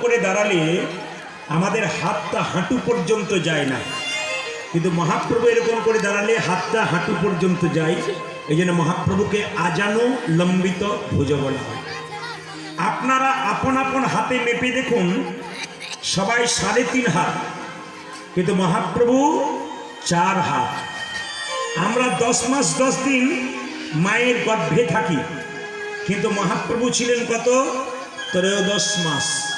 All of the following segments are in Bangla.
করে দাঁড়ালে আমাদের হাতটা হাঁটু পর্যন্ত যায় না। কিন্তু মহাপ্রভু এরকম করে দাঁড়ালে হাতটা হাঁটু পর্যন্ত যায়। এই জন্য মহাপ্রভুকে আজানো লম্বিত ভুজ বলা হয়। আপনারা আপন আপন হাতে মেপে দেখুন, সবাই সাড়ে তিন হাত। কিন্তু মহাপ্রভু চার হাত। আমরা দশ মাস দশ দিন মায়ের গর্ভে থাকি। কিন্তু মহাপ্রভু ছিলেন কত? ত্রয়োদশ মাস।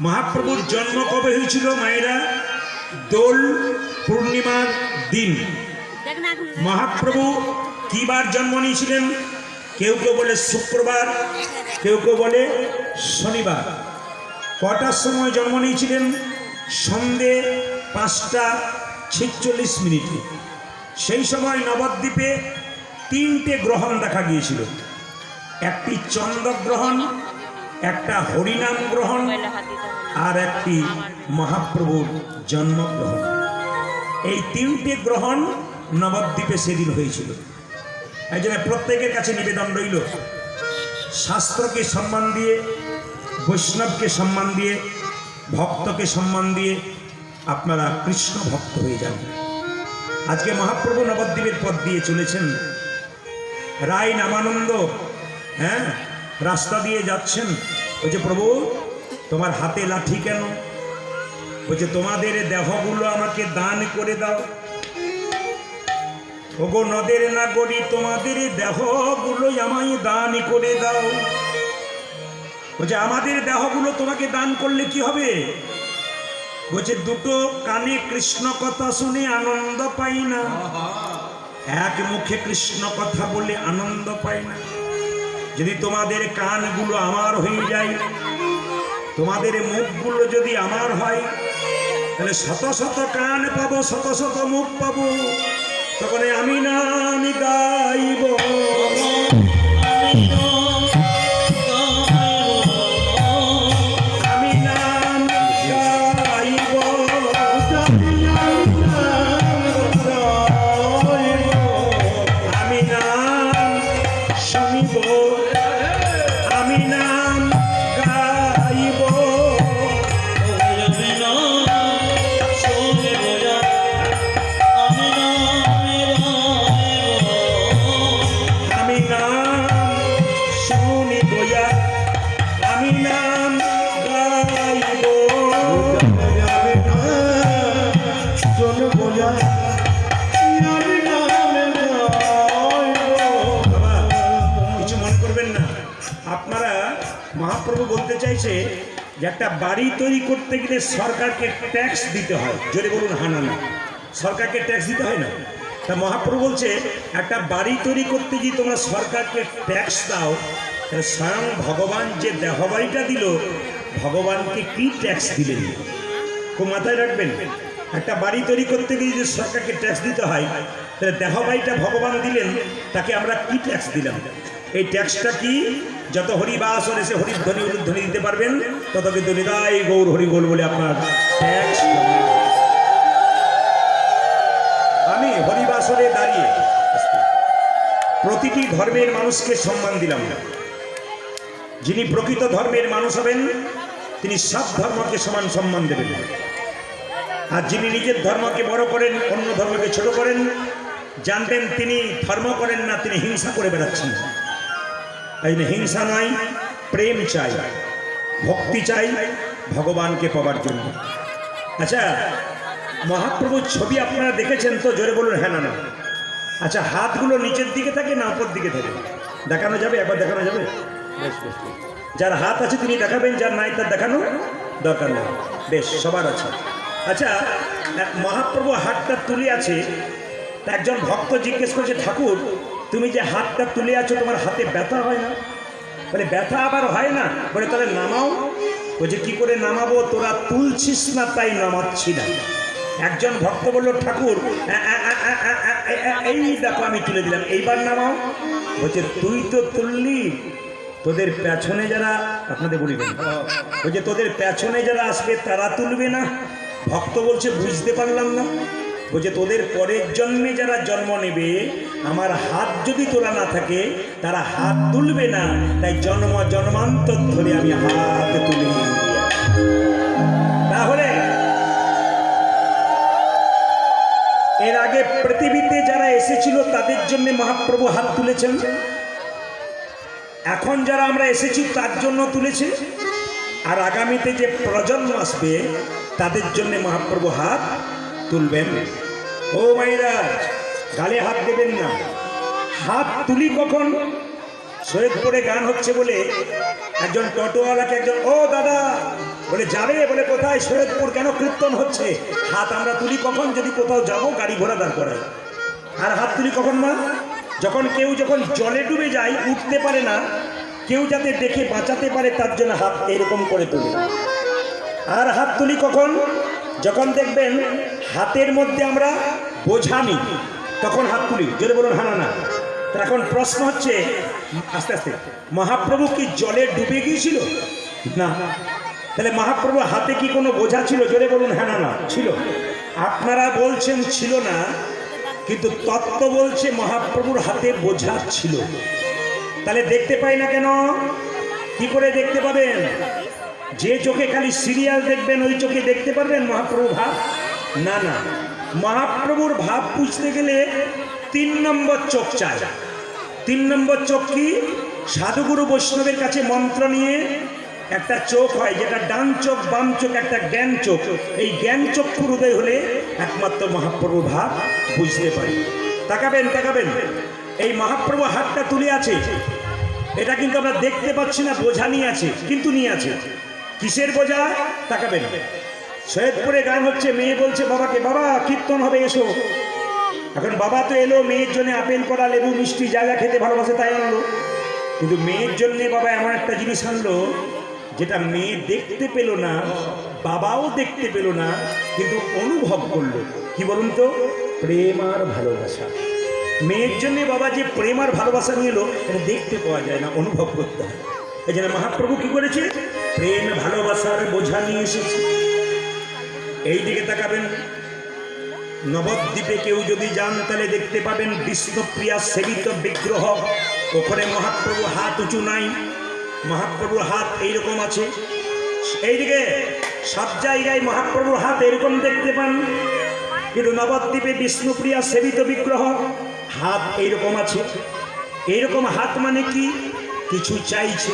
মহাপ্রভুর জন্ম কবে হয়েছিল, মায়েরা? দোল পূর্ণিমার দিন। মহাপ্রভু কিবার জন্ম নিয়েছিলেন? কেউ কেউ বলে শুক্রবার, কেউ কেউ বলে শনিবার। কটার সময় জন্ম নিয়েছিলেন? সন্ধে পাঁচটা ছেচল্লিশ মিনিটে। সেই সময় নবদ্বীপে তিনটে গ্রহণ দেখা গিয়েছিল। একটি চন্দ্রগ্রহণ একটা হরিনাম গ্রহণ আর একটি মহাপ্রভুর জন্মগ্রহণ এই তিনটে গ্রহণ নবদ্বীপে সেদিন হয়েছিল। এই জন্য প্রত্যেকের কাছে নিবেদন রইল, শাস্ত্রকে সম্মান দিয়ে, বৈষ্ণবকে সম্মান দিয়ে, ভক্তকে সম্মান দিয়ে আপনারা কৃষ্ণ ভক্ত হয়ে যান। আজকে মহাপ্রভু নবদ্বীপের পথ দিয়ে চলেছেন। রায় নামানন্দ হ্যাঁ? রাস্তা দিয়ে যাচ্ছেন। বলছে প্রভু, তোমার হাতে লাঠি কেন? বলছে তোমাদের দেহগুলো আমাকে দান করে দাও। ওগো নদের নাগরী, তোমাদের দেহগুলো আমায় দান করে দাও। বলছে আমাদের দেহগুলো তোমাকে দান করলে কি হবে? বলছে দুটো কানে কৃষ্ণ কথা শুনে আনন্দ পাই না। এক মুখে কৃষ্ণ কথা বলে আনন্দ পাই না। যদি তোমাদের কানগুলো আমার হয়ে যায়, তোমাদের মুখগুলো যদি আমার হয়, তাহলে শত শত কান পাবো, শত শত মুখ পাবো। তখন আমি না আমি গাইব। আমি মহাপ্রভু বলতে চাইছে যে একটা বাড়ি তৈরি করতে গেলে সরকারকে ট্যাক্স দিতে হয়। জোরে বলুন হানা না সরকারকে ট্যাক্স দিতে হয় না? তা মহাপ্রভু বলছে, একটা বাড়ি তৈরি করতে গিয়ে তোমরা সরকারকে ট্যাক্স দাও, তাহলে স্বয়ং ভগবান যে দেহ বাড়িটা দিল, ভগবানকে কি ট্যাক্স দিলেন খুব মাথায় রাখবেন। একটা বাড়ি তৈরি করতে গিয়ে যদি সরকারকে ট্যাক্স দিতে হয়, তাহলে দেহ বাড়িটা ভগবান দিলেন, তাকে আমরা কি ট্যাক্স দিলাম? এই ট্যাক্সটা কি? যত হরিবাস এসে হরির ধ্বনি দিতে পারবেন, তত কিন্তু হৃদয় গৌর হরি গোল বলে আপনার ট্যাক্স আমি হরিবাসরে দাঁড়িয়ে প্রতিটি ধর্মের মানুষকে সম্মান দিলাম। যিনি প্রকৃত ধর্মের মানুষ হবেন, তিনি সব ধর্মকে সমান সম্মান দেবেন। আর যিনি নিজের ধর্মকে বড় করেন, অন্য ধর্মকে ছোট করেন জানবেন তিনি ধর্ম করেন না, তিনি হিংসা করে বেড়াচ্ছেন। তাই হিংসা নাই প্রেম চাই ভক্তি চাই ভগবানকে পাবার জন্য আচ্ছা মহাপ্রভুর ছবি আপনারা দেখেছেন তো? জোরে বলুন হ্যাঁ না না। আচ্ছা হাতগুলো নিচের দিকে থাকে না উপর দিকে থাকে? দেখানো যাবে? একবার দেখানো যাবে? বেশ বেশ। যার হাত আছে তিনি দেখাবেন যার নাই তার দেখানো দরকার নেই। বেশ সবার আছে। আচ্ছা মহাপ্রভু হাতটা তুলে আছে একজন ভক্ত জিজ্ঞেস করছে ঠাকুর তুমি যে হাতটা তুলে আছো, তোমার হাতে ব্যথা হয় না? বলে, ব্যথা আবার হয় না? বলে, তাহলে নামাও। বলছে, কি করে নামাবো? তোরা তুলছিস না, তাই নামাচ্ছি না। একজন ভক্ত বলল, ঠাকুর এই দেখো, আমি তুলে দিলাম। এইবার নামাও। বলছে, তুই তো তুললি। তোদের পেছনে যারা আপনাদের বলিবেন বলছে, তোদের পেছনে যারা আসবে, তারা তুলবে না। ভক্ত বলছে, বুঝতে পারলাম না। বলছে তোদের পরের জন্মে যারা জন্ম নেবে, আমার হাত যদি তোলা না থাকে, তারা হাত তুলবে না। তাই জন্ম জন্মান্তর ধরে আমি হাত তুলি। তাহলে, এর আগে পৃথিবীতে যারা এসেছিল, তাদের জন্য মহাপ্রভু হাত তুলেছেন। এখন যারা আমরা এসেছি, তার জন্য তুলেছে আর আগামীতে যে প্রজন্ম আসবে, তাদের জন্য মহাপ্রভু হাত তুলবেন। ও মাইরা, গালে হাত দেবেন না। হাত তুলি কখন? সৈয়দপুরে গান হচ্ছে বলে একজন টোটোওয়ালাকে একজন, ও দাদা! বলে, যাবে? বলে, কোথায়? সৈয়দপুর কেন কীর্তন হচ্ছে? হাত আমরা তুলি কখন? যদি কোথাও যাব, গাড়ি ঘোড়া দাঁড় করাই। আর হাত তুলি কখন মা? যখন কেউ যখন জলে ডুবে যায়, উঠতে পারে না, কেউ যাতে দেখে বাঁচাতে পারে, তার জন্য হাত এরকম করে তুলি। আর হাত তুলি কখন? যখন দেখবেন হাতের মধ্যে আমরা বোঝা নিই, তখন হাত তুলি যদি বলুন হানা না তা এখন প্রশ্ন হচ্ছে, আস্তে আস্তে, মহাপ্রভু কি জলে ডুবে গিয়েছিল? না। তাহলে মহাপ্রভু হাতে কি কোনো বোঝা ছিল? জোরে বলুন হ্যাঁ না না, ছিল। আপনারা বলছেন, ছিল না। কিন্তু তত্ত্ব বলছে, মহাপ্রভুর হাতে বোঝা ছিল। তাহলে দেখতে পাই না কেন? কি করে দেখতে পাবেন? যে চোখে খালি সিরিয়াল দেখবেন, ওই চোখে দেখতে পারবেন মহাপ্রভু ভাব? না না। মহাপ্রভুর ভাব বুঝতে গেলে তিন নম্বর চোখ চাই। তিন নম্বর চোখ কি? সাধুগুরু বৈষ্ণবের কাছে মন্ত্র নিয়ে একটা চোখ হয়, যেটা ডান চোখ, বাম চোখ, একটা জ্ঞান চোখ। এই জ্ঞান চক্ষুর হৃদয় হলে একমাত্র মহাপ্রভু ভাব বুঝতে পারি। তাকাবেন তাকাবেন। এই মহাপ্রভু হাতটা তুলে আছে। এটা কিন্তু আমরা দেখতে পাচ্ছি না, বোঝা নিয়ে আছে, কিন্তু নিয়ে আছে। কিসের বোঝা? তাকাবেন। সৈয়দপুরে গান হচ্ছে, মেয়ে বলছে, বাবাকে, বাবা, কীর্তন হবে, এসো। এখন বাবা তো এলো, মেয়ের জন্য আপেল করা লেবু, মিষ্টি, যা যা খেতে ভালোবাসে তাই আনলো। কিন্তু মেয়ের জন্যে বাবা এমন একটা জিনিস আনলো, যেটা মেয়ে দেখতে পেল না, বাবাও দেখতে পেল না, কিন্তু অনুভব করল। কি বলুন তো? প্রেম আর ভালোবাসা। মেয়ের জন্যে বাবা যে প্রেম আর ভালোবাসা নিয়ে এলো, এটা দেখতে পাওয়া যায় না, অনুভব করতে হয়। এই জন্য মহাপ্রভু কি করেছে? প্রেম ভালোবাসার বোঝা নিয়ে এসেছে। এই দিকে তাকাবেন। নবদ্বীপে কেউ যদি যান, তাহলে দেখতে পাবেন বিষ্ণুপ্রিয়া সেবিত বিগ্রহ। ওখানে মহাপ্রভু হাত উঁচু নাই। মহাপ্রভুর হাত এইরকম আছে। এইদিকে সব জায়গায় মহাপ্রভুর হাত এরকম দেখতে পান। কিন্তু নবদ্বীপে বিষ্ণুপ্রিয়া সেবিত বিগ্রহ, হাত এইরকম আছে। এইরকম হাত মানে কি? কিছু চাইছে।